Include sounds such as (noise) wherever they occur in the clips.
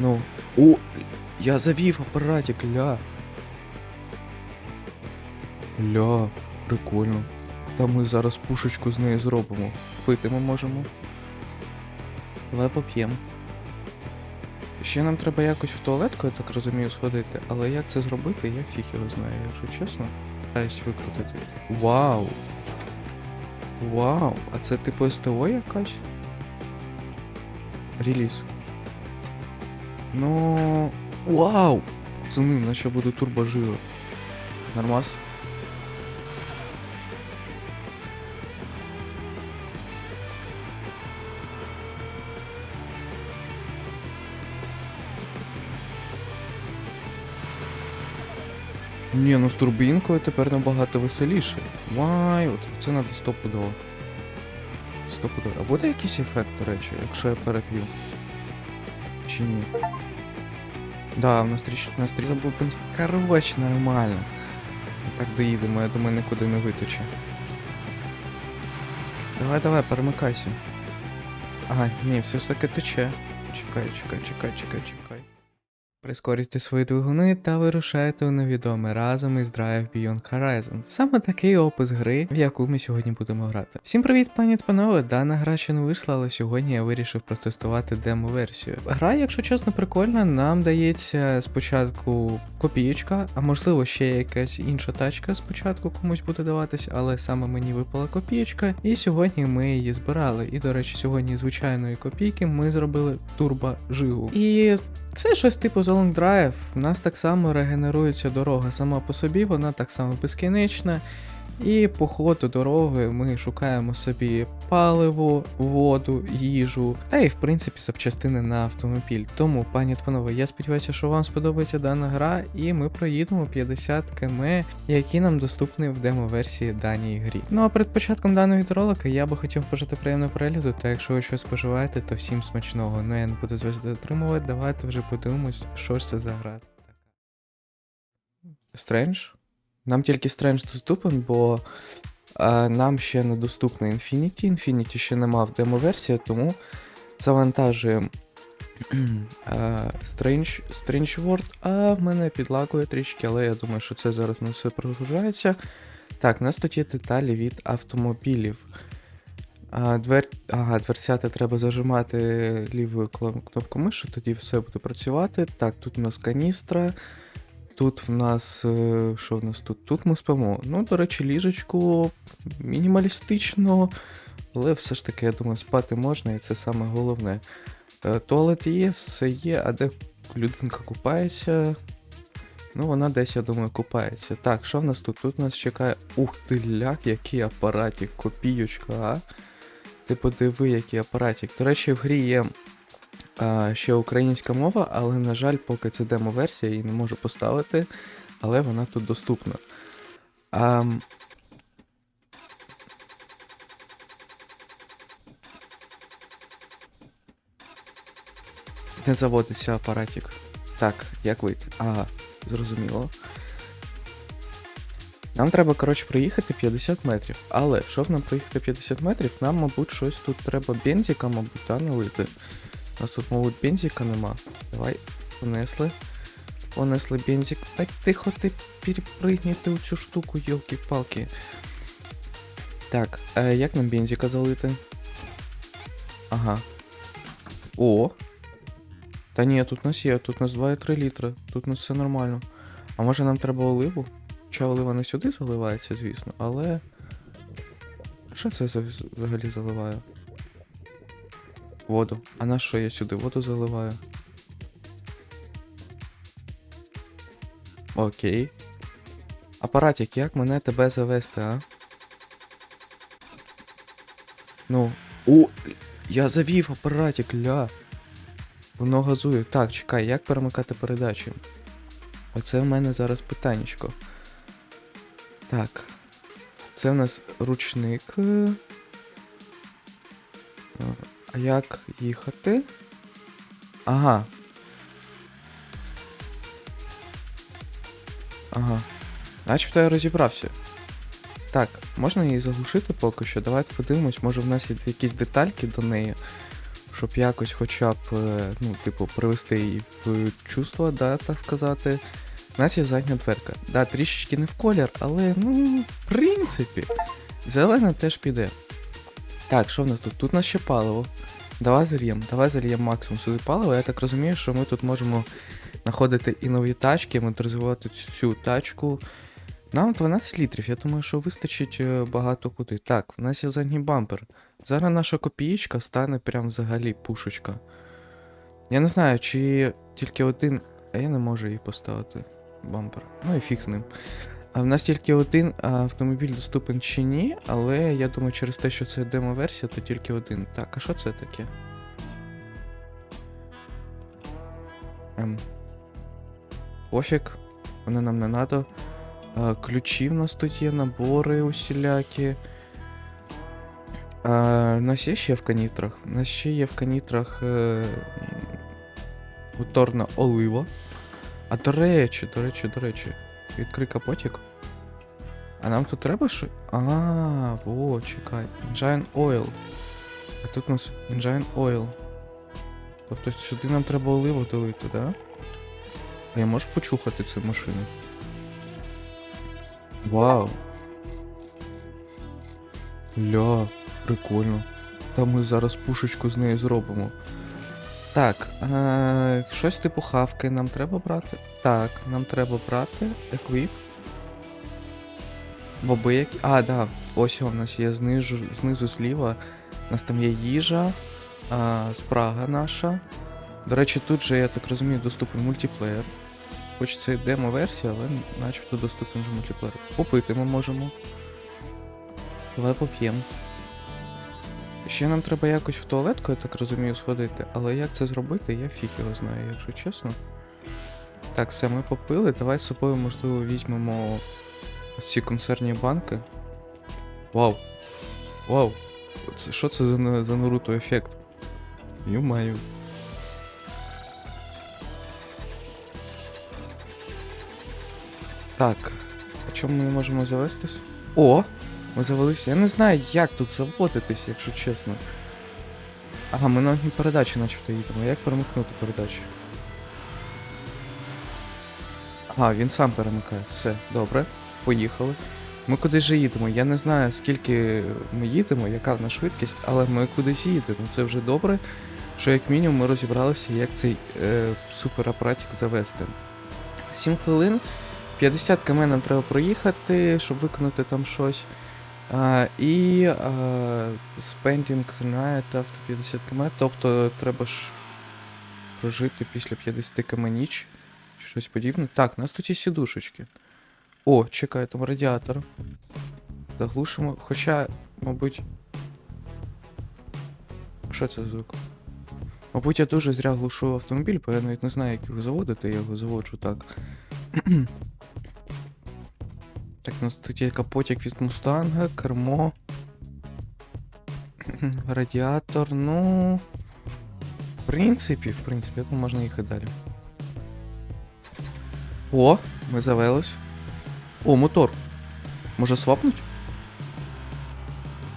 Ну. О! Я завів апаратик, ля. Ля, прикольно. Та ми зараз пушечку з неї зробимо. Пити ми можемо. Давай поп'ємо. Ще нам треба якось в туалетку, я так розумію, сходити, але як це зробити, я фіг його знаю, якщо чесно. Ась викрутити. Вау! Вау! А це типу СТО якась? Реліз. Ну. Вау! Пацани, на що буде турбожиро. Нормас? Ні, ну з турбінкою тепер набагато веселіше. Вай, от це треба стопудово. Стопудово. А буде якийсь ефект, до речі, якщо я переп'ю? Чи? Да, в нас тріч... на стрі забув бензин. Короче, нормально. Так доїдемо, я думаю, нікуди не виточе. Давай, давай, перемикайся. Ага, ні, все ж таки тече. Чекай, чекай, чекай, чекай, чекай. Прискорюйте свої двигуни та вирушайте у невідоме разом із Drive Beyond Horizon. Саме такий опис гри, в яку ми сьогодні будемо грати. Всім привіт, пані та панове! Дана гра ще не вийшла, але сьогодні я вирішив протестувати демо-версію. Гра, якщо чесно, прикольна, нам дається спочатку копієчка, а можливо ще якась інша тачка спочатку комусь буде даватись, але саме мені випала копієчка, і сьогодні ми її збирали. І, до речі, сьогодні звичайної копійки ми зробили турбо жигу. І це щось типу Zolong Long Drive. У нас так само регенерується дорога сама по собі, вона так само безкінечна. І по ходу дороги ми шукаємо собі паливо, воду, їжу та і в принципі запчастини на автомобіль. Тому, пані та панове, я сподіваюся, що вам сподобається дана гра, і ми проїдемо 50 км, які нам доступні в демо-версії даній грі. Ну а перед початком даного відеоролика я би хотів пожити приємного перегляду, та якщо ви щось споживаєте, то всім смачного. Ну я не буду з вас затримувати, давайте вже подивимось, що ж це за гра. Стрендж? Нам тільки Strange доступен, бо е, нам ще не доступна Infinity. Infinity ще нема в демо-версії, тому завантажуємо е, Strange, World, а в мене підлагує трішки, але я думаю, що це зараз не все прогружається. Так, у нас тут є деталі від автомобілів. А, двер... Ага, дверцята треба зажимати лівою кнопкою миші, тоді все буде працювати. Так, тут у нас каністра. Тут в нас. е, Що в нас тут? Тут ми спимо. Ну, до речі, ліжечку мінімалістично, але все ж таки, я думаю, спати можна, і це саме головне. Е, Туалет є, все є, а де людинка купається. Ну, вона десь, я думаю, купається. Так, що в нас тут? Тут нас чекає. Ух ти ляк, який апаратик, копійочка, а. Ти подиви, який апаратик. До речі, в грі є ще українська мова, але, на жаль, поки це демо-версія, її не можу поставити, але вона тут доступна. А, не заводиться апаратик. Так, як вийти? Ага, зрозуміло. Нам треба, коротше, проїхати 50 метрів. Але щоб нам проїхати 50 метрів, нам, мабуть, щось тут треба бензика, мабуть, та налити. У нас тут, мабуть, бензика нема. Давай, понесли. Понесли бензик. Так тихо ти перепригніти у цю штуку, йолки-палки. Так, е, як нам бензика залити? Ага. О! Та ні, тут у нас є, тут у нас 2,3 літри, тут у нас все нормально. А може нам треба оливу? Хоча олива не сюди заливається, звісно, але. Що це взагалі заливаю? Воду. А на що я сюди воду заливаю? Окей. Апаратик, як мене тебе завести, а? Ну. О! Я завів апаратик, ля. Воно газує. Так, чекай, як перемикати передачі? Оце в мене зараз питаннячко. Так. Це в нас ручник. А як їхати? Ага. Ага. Начебто я розібрався. Так, можна її заглушити поки що. Давайте подивимось, може в нас є якісь детальки до неї. щоб якось хоча б, е, ну, типу, привести її в чувство, да, так сказати. У нас є задня дверка. Да, трішечки не в колір, але, ну, в принципі, зелена теж піде. Так, що в нас тут? Тут у нас ще паливо. Давай зальємо, давай зальємо максимум сюди паливо. Я так розумію, що ми тут можемо знаходити і нові тачки, моторизувати цю- тачку. Нам 12 літрів, я думаю, що вистачить е, багато куди. Так, в нас є задній бампер. Зараз наша копієчка стане прям взагалі пушечка. Я не знаю, чи тільки один. А я не можу її поставити. Бампер. Ну і фіг з ним. А в нас тільки один автомобіль доступен чи ні, але я думаю, через те, що це демо-версія, то тільки один. Так, а що це таке? Ем. Пофіг, воно нам не надо. А, ключі в нас тут є, набори усілякі. А, у нас є ще в канітрах. У нас ще є в канітрах е, олива. А до речі, до речі, до речі, відкрий капотик. А нам тут треба що. А, во, чекай. Engine Oil. А тут у нас Engine Oil. Тобто сюди нам треба оливу долити, да? А я можу почухати цю машину? Вау. Ля, прикольно. Та ми зараз пушечку з неї зробимо. Так, е, щось типу хавки нам треба брати. Так, нам треба брати. Еквіп. Боби які. А, да. Ось у нас є знизу, знизу зліва. У нас там є їжа, а, спрага наша. До речі, тут же, я так розумію, доступний мультиплеєр. Хоч це демо-версія, але начебто доступний мультиплеєр. Попити ми можемо. Давай поп'ємо. Ще нам треба якось в туалетку, я так розумію, сходити, але як це зробити, я фіг його знаю, якщо чесно. Так, все, ми попили. Давай з собою, можливо, візьмемо ці консервні банки. Вау! Вау! Це, що це за, за Наруто ефект? Ю-маю. Так. А чому ми не можемо завестись? О! Ми завелися. Я не знаю, як тут заводитись, якщо чесно. Ага, ми на одній передачі начебто їдемо. Як перемикнути передачу? Ага, він сам перемикає. Все, добре. Поїхали. Ми кудись же їдемо. Я не знаю, скільки ми їдемо, яка в нас швидкість, але ми кудись їдемо. Це вже добре, що як мінімум ми розібралися, як цей е, суперапаратик завести. 7 хвилин. 50 км нам треба проїхати, щоб виконати там щось. І а, spending the night after 50 км, тобто треба ж прожити після 50 км ніч, чи щось подібне. Так, у нас тут є сідушечки. О, чекай, там радіатор. Заглушимо. Хоча, мабуть. Що це за звук? Мабуть, я дуже зря глушу автомобіль, бо я навіть не знаю, як його заводити, я його заводжу так. Так, у нас тут є капотик від мустанга, кермо. (clears throat) Радіатор, ну. В принципі, в принципі, я можна їхати далі. О, ми завелись. О, мотор. Може свапнуть?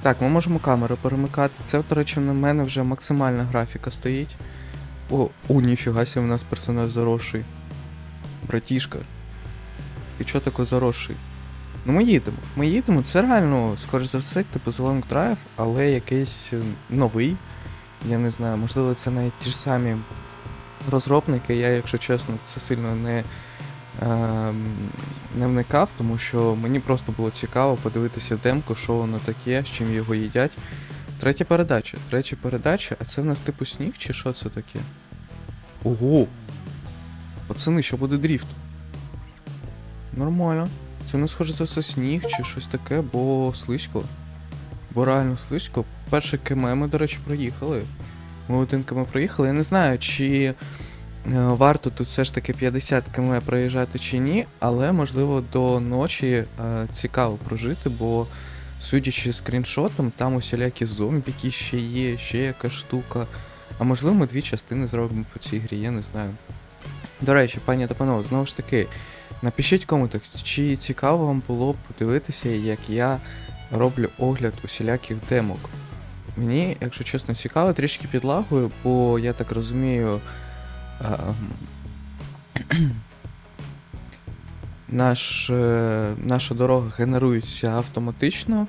Так, ми можемо камеру перемикати. Це, до речі, на мене вже максимальна графіка стоїть. О, о, ніфіга себе, у нас персонаж заросший. Братішка. Ти чого такий заросший? Ну ми їдемо. Ми їдемо, це реально, скоріш за все, типу Long Drive, але якийсь е, новий. Я не знаю, можливо, це навіть ті ж самі розробники. Я, якщо чесно, це сильно не, е, не вникав, тому що мені просто було цікаво подивитися демку, що воно таке, з чим його їдять. Третя передача. Третя передача, а це в нас типу сніг чи що це таке? Ого! Пацани, що буде дріфт? Нормально. Це не схоже за все сніг чи щось таке, бо слизько. Бо реально слизько. Перше КМ ми, до речі, проїхали. Ми один КМ проїхали. Я не знаю, чи е, варто тут все ж таки 50 км проїжджати чи ні, але можливо до ночі е, цікаво прожити, бо судячи скріншотом, там усілякі зомбіки ще є, ще якась штука. А можливо, ми дві частини зробимо по цій грі, я не знаю. До речі, пані та панове, знову ж таки, напишіть в коментах, чи цікаво вам було б подивитися, як я роблю огляд усіляких демок. Мені, якщо чесно, цікаво, трішки підлагою, бо я так розумію. ем, (clears throat) Наш, е, наша дорога генерується автоматично.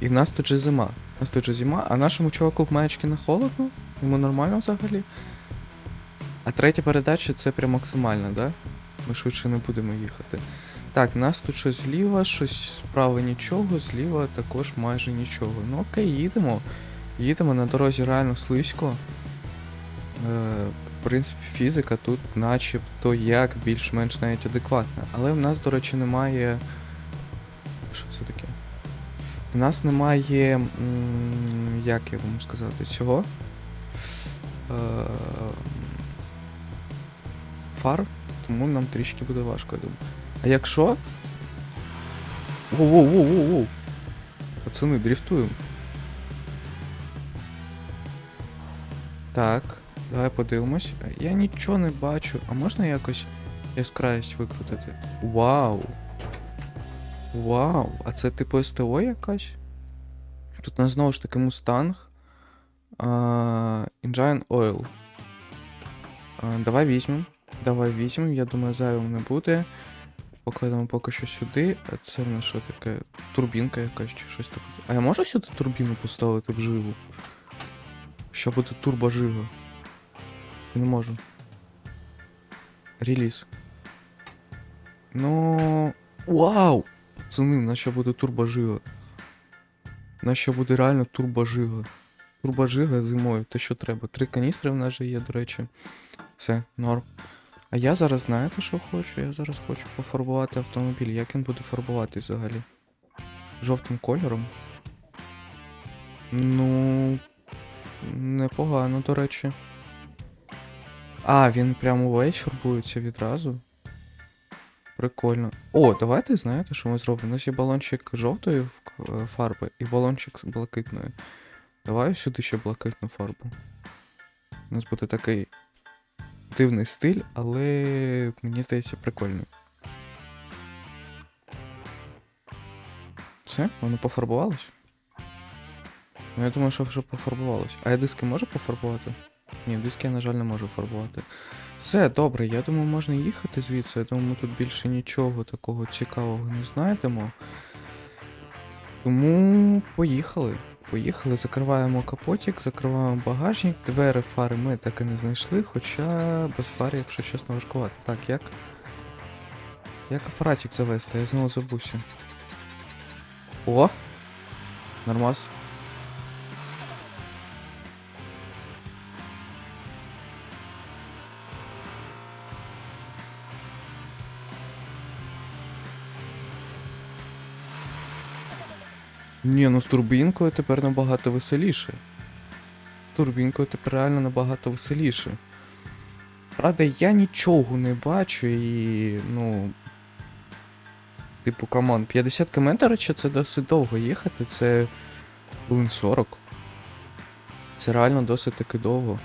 І в нас тут же зима. У нас тут же зима, а нашому чуваку в маєчки не холодно, йому нормально взагалі. А третя передача це прям максимально, да? Ми швидше не будемо їхати. Так, нас тут щось зліва, щось справа нічого, зліва також майже нічого. Ну окей, їдемо. Їдемо на дорозі реально слизько. Е, в принципі, фізика тут начебто як більш-менш навіть адекватна. Але в нас, до речі, немає. Що це таке? У нас немає. м, Як я вам сказати, цього. Е, Фар, тому нам трішки буде важко, я думаю. А якщо. Воу-воу-воу-воу-воу. Пацани, дрифтуємо. Так, давай подивимось. Я нічого не бачу. А можна якось яскравість викрутити? Вау! Вау! А це типу СТО якась? Тут у нас знову ж таки Мустанг. Engine Oil. А, давай візьмемо. Давай візьмемо, я думаю, зайвим не буде. Покладемо поки що сюди. А це в нас що таке? Турбінка якась чи щось таке. А я можу сюди турбіну поставити вживу? Що буде турбожига? Не можу. Реліз. Ну. Вау! Пацани, в нас ще буде турбожига. У нас ще буде реально турбожига. Турбожига зимою, те що треба. Три каністри в нас же є, до речі. Все, норм. А я зараз знаєте, що хочу? Я зараз хочу пофарбувати автомобіль. Як він буде фарбуватись взагалі? Жовтим кольором? Ну. Непогано, до речі. А, він прямо увесь фарбується відразу. Прикольно. О, давайте знаєте, що ми зробимо? У нас є балончик жовтої е, фарби і балончик з блакитною. Давай сюди ще блакитну фарбу. У нас буде такий дивний стиль, але мені здається прикольний. Все, воно пофарбувалось? Ну, я думаю, що вже пофарбувалось. А я диски можу пофарбувати? Ні, диски я, на жаль, не можу фарбувати. Все, добре, я думаю, можна їхати звідси. Я думаю, ми тут більше нічого такого цікавого не знайдемо. Тому поїхали. Поїхали, закриваємо капотик, закриваємо багажник, двері фари ми так і не знайшли, хоча без фари, якщо чесно, важкувати. Так, як? Як апаратик завести, я знову забувся. О! Нормас. Ні, ну з турбінкою тепер набагато веселіше. З турбінкою тепер реально набагато веселіше. Правда, я нічого не бачу і. ну. Типу, камон, 50 км, речі, це досить довго їхати, це хвилин 40. Це реально досить таки довго.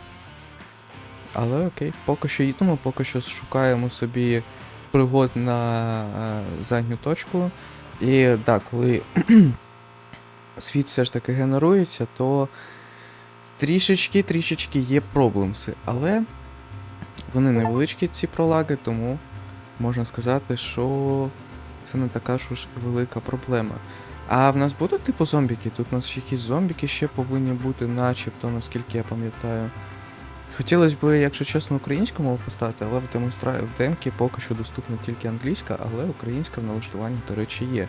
Але окей, поки що їдемо, поки що шукаємо собі пригод на е, задню точку. І так, коли світ все ж таки генерується, то трішечки-трішечки є проблемси. Але вони невеличкі, ці пролаги, тому можна сказати, що це не така ж уж велика проблема. А в нас будуть типу зомбіки? Тут у нас якісь зомбіки ще повинні бути, начебто, наскільки я пам'ятаю. Хотілося б, якщо чесно, українську мову поставити, але в демонстра... в демки поки що доступна тільки англійська, але українська в налаштуванні, до речі, є.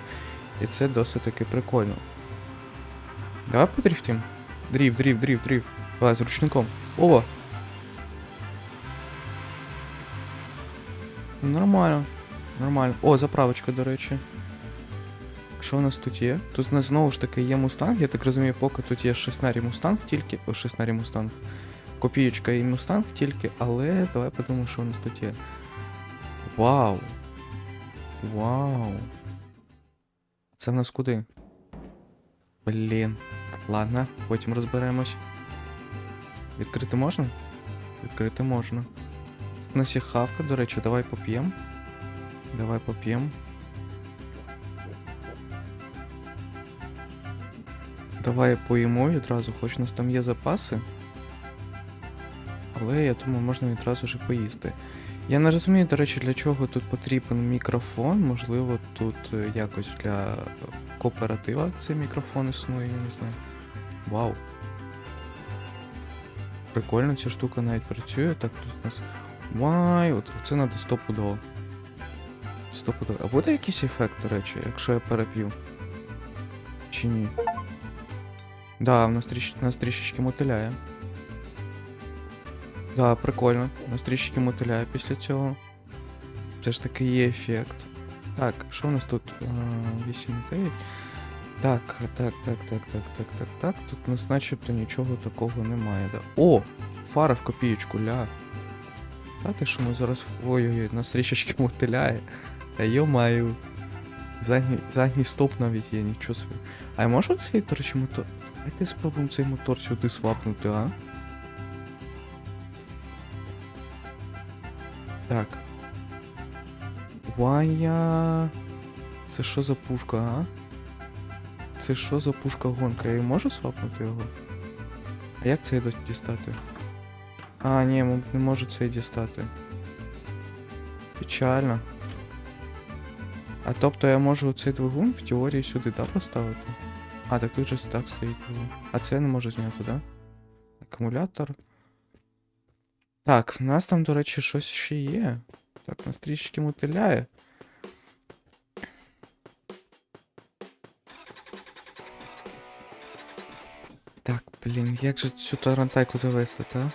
І це досить таки прикольно. Давай подрифтим. Дрифт, дрифт, дрифт, дрифт. Давай, з ручником. Ова! Нормально. Нормально. О, заправочка, до речі. Що у нас тут є? Тут у нас знову ж таки є мустанг, я так розумію, поки тут є шеснарі мустанг тільки. О, шеснарі мустанг. Копієчка і мустанг тільки, але давай подумаємо, що у нас тут є. Вау! Вау! Це в нас куди? Блін. Ладно, потім розберемось. Відкрити можна? Відкрити можна. Тут у нас є хавка, до речі, давай поп'ємо. Давай поп'ємо. Давай поїмо відразу, хоч у нас там є запаси. Але я думаю, можна відразу і поїсти. Я не розумію, до речі, для чого тут потрібен мікрофон. Можливо, тут е, якось для кооператива цей мікрофон існує, я не знаю. Вау. Прикольно, ця штука навіть працює. Так, тут у нас. Вай, от це треба стопудово. Стопудово. А буде якийсь ефект, до речі, якщо я переп'ю? Чи ні? Да, в нас трішечки мотиляє. Да, прикольно. Нас трішечки мотиляє після цього. Це ж таки є ефект. Так, що у нас тут? 8,9. Так, так, так, так, так, так, так, так. Тут у нас начебто нічого такого немає. Да. О! Фара в копієчку, ля. Та ти що ми зараз. Ой-ой-ой, нас трішечки мотиляє. Та йо-маю. Задній, задній стоп навіть є, нічого собі. А я можу цей, до речі, мотор. Давайте спробуємо цей мотор сюди свапнути, а? Так. Вая. Це що за пушка, а? Це що за пушка гонка? Я можу свапнути його? А як це дістати? А, ні, не можу це дістати. Печально. А тобто я можу цей двигун в теорії сюди, да, поставити? А, так тут же так стоїть двигун. А це я не можу зняти, да? Акумулятор. Так, в нас там, до речі, щось ще є. Так, нас трішки мотиляє. Так, блін, як же цю тарантайку завести, та?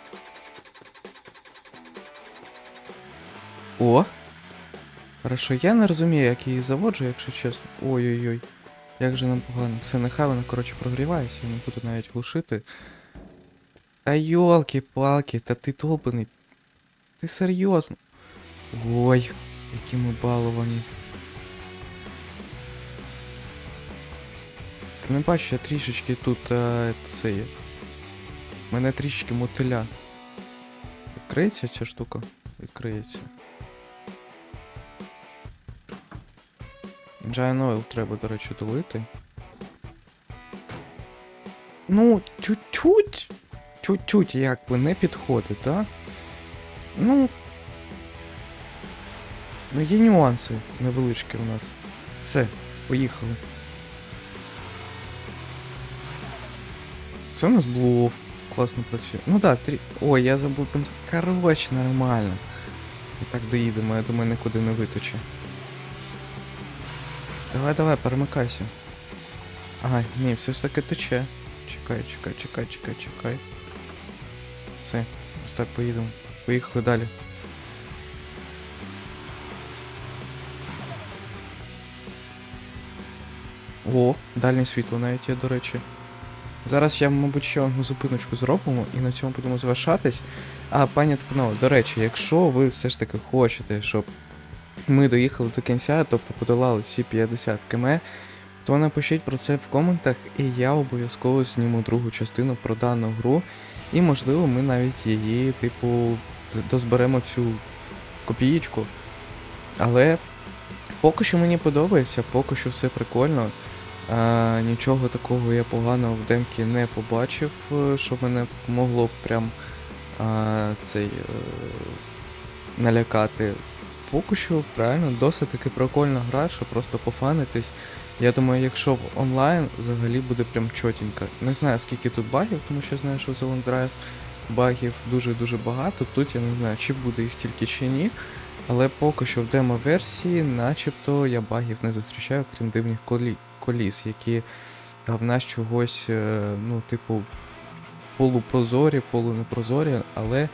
О! Хорошо, я не розумію, як її заводжу, якщо чесно. Ой-ой-ой. Як же нам погано. Все, нехай вона, коротше, прогрівається, я не буду навіть глушити. Та йолки-палки, та ти толпаний. Ти серйозно? Ой, які ми баловані. Ти не бачиш, я трішечки тут е, це є. Мене трішечки мотиля. Відкриється ця штука? Відкриється. Giant Oil треба, до речі, долити. Ну, чуть-чуть. Чуть-чуть якби не підходить, так? Ну. Ну, є нюанси невеличкі у нас. Все, поїхали. Це у нас блов. Класно працює. Ну да, трі... Ой, я забув бензин. Короче, нормально. І так доїдемо, я думаю, нікуди не витече. Давай, давай, перемикайся. Ага, ні, все ж таки тече. Чекай, чекай, чекай, чекай, чекай. Все, ось так поїдемо. Поїхали далі. О, дальнє світло навіть є, до речі. Зараз я, мабуть, ще одну зупиночку зробимо і на цьому будемо завершатись. А, пані та до речі, якщо ви все ж таки хочете, щоб ми доїхали до кінця, тобто подолали всі 50 км, то напишіть про це в коментах, і я обов'язково зніму другу частину про дану гру. І можливо ми навіть її, типу, дозберемо цю копієчку. Але поки що мені подобається, поки що все прикольно. А, нічого такого я поганого в демки не побачив, е, що мене могло б прям а, цей е, налякати. Поки що реально досить таки прикольна гра, що просто пофанитись. Я думаю, якщо в онлайн взагалі буде прям чотенько. Не знаю скільки тут багів, тому що знаю, що в The Drive багів дуже-дуже багато. Тут я не знаю, чи буде їх стільки чи ні. Але поки що в демо-версії, начебто я багів не зустрічаю, крім дивних колі... коліс, які в нас чогось, е, ну, типу, полупрозорі, полунепрозорі, але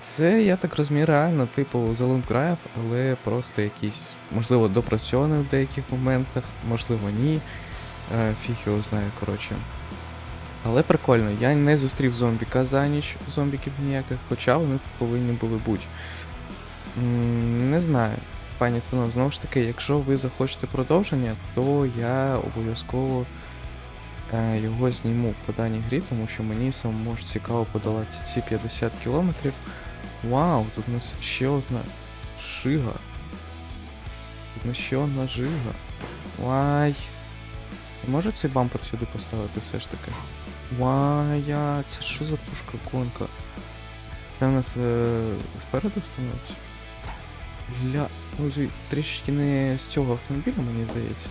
це, я так розумію, реально, типу, The Long Drive, але просто якийсь, можливо, допрацьований в деяких моментах, можливо, ні. Е, Фіг його знає, коротше. Але прикольно, я не зустрів зомбіка за ніч, зомбіків ніяких, хоча вони повинні були бути. Не знаю, пані Пано, знову ж таки, якщо ви захочете продовження, то я обов'язково його зніму по даній грі, тому що мені самому ж цікаво подолати ці 50 кілометрів. Вау, тут у нас ще одна шига. Тут у нас ще одна жига. Вай. Може цей бампер сюди поставити все ж таки? Вая, це що за пушка гонка? Це в нас е, спереду становиться? Ля. Ну, трішечки не з цього автомобіля, мені здається.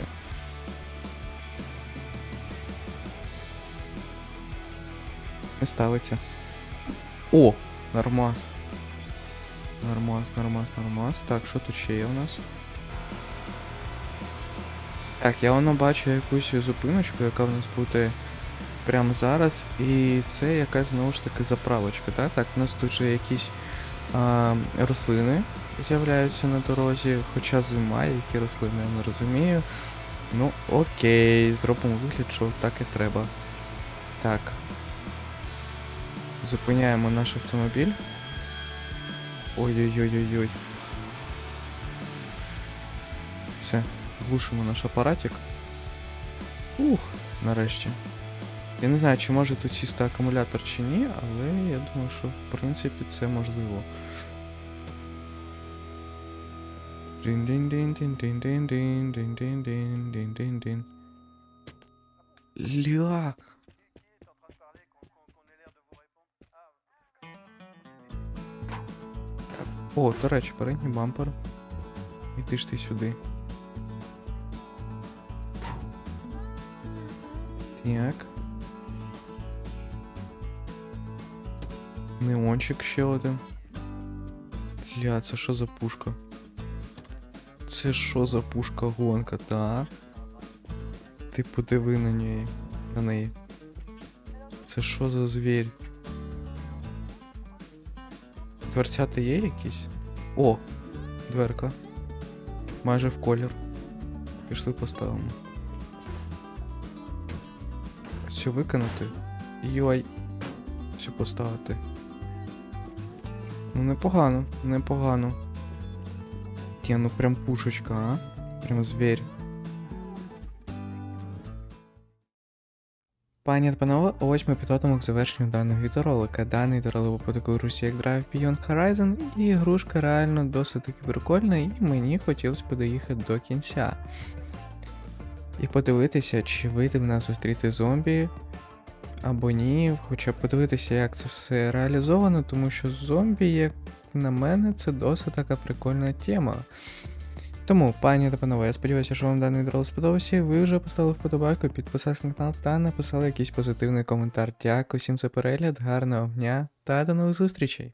Не ставиться. О! Нормас. Нормас, нормас, нормас. Так, що тут ще є у нас? Так, я воно бачу якусь зупиночку, яка в нас буде прямо зараз. І це якась знову ж таки заправочка, так? Так, у нас тут же якісь а, рослини з'являються на дорозі, хоча зима, які рослини, я не розумію. Ну, окей, зробимо вигляд, що так і треба. Так. Зупиняємо наш автомобіль. Ой-ой-ой-ой-ой. Все, глушимо наш апаратик. Ух, нарешті. Я не знаю, чи може тут сісти акумулятор чи ні, але я думаю, що в принципі це можливо. Дін-дин-дин-дин-дин-дин-дин-ден-дин-дин-ден-дин-ден. Лях! О, до речі, передній бампер. Іди ж ти сюди. Так. Неончик ще один. Бля, це що за пушка? Це що за пушка гонка, та? Ти подиви на неї. На неї. Це що за звір? Дверцята є якісь? О! Дверка. Майже в колір. Пішли поставимо. Все виконати. Йой. Все поставити. Ну непогано, непогано. Ті, ну прям пушечка, а? Прям звір. Пані та панове, ось ми підходимо к завершенню даного відеоролика. Даний відеоролик такій русі, як Drive Beyond Horizon, і ігрушка реально досить таки прикольна, і мені хотілося б доїхати до кінця. І подивитися, чи вийде в нас зустріти зомбі або ні, хоча подивитися, як це все реалізовано, тому що зомбі, як на мене, це досить така прикольна тема. Тому, пані та панове, я сподіваюся, що вам даний відео сподобався. Ви вже поставили вподобайку, підписалися на канал та написали якийсь позитивний коментар. Дякую всім за перегляд, гарного дня та до нових зустрічей!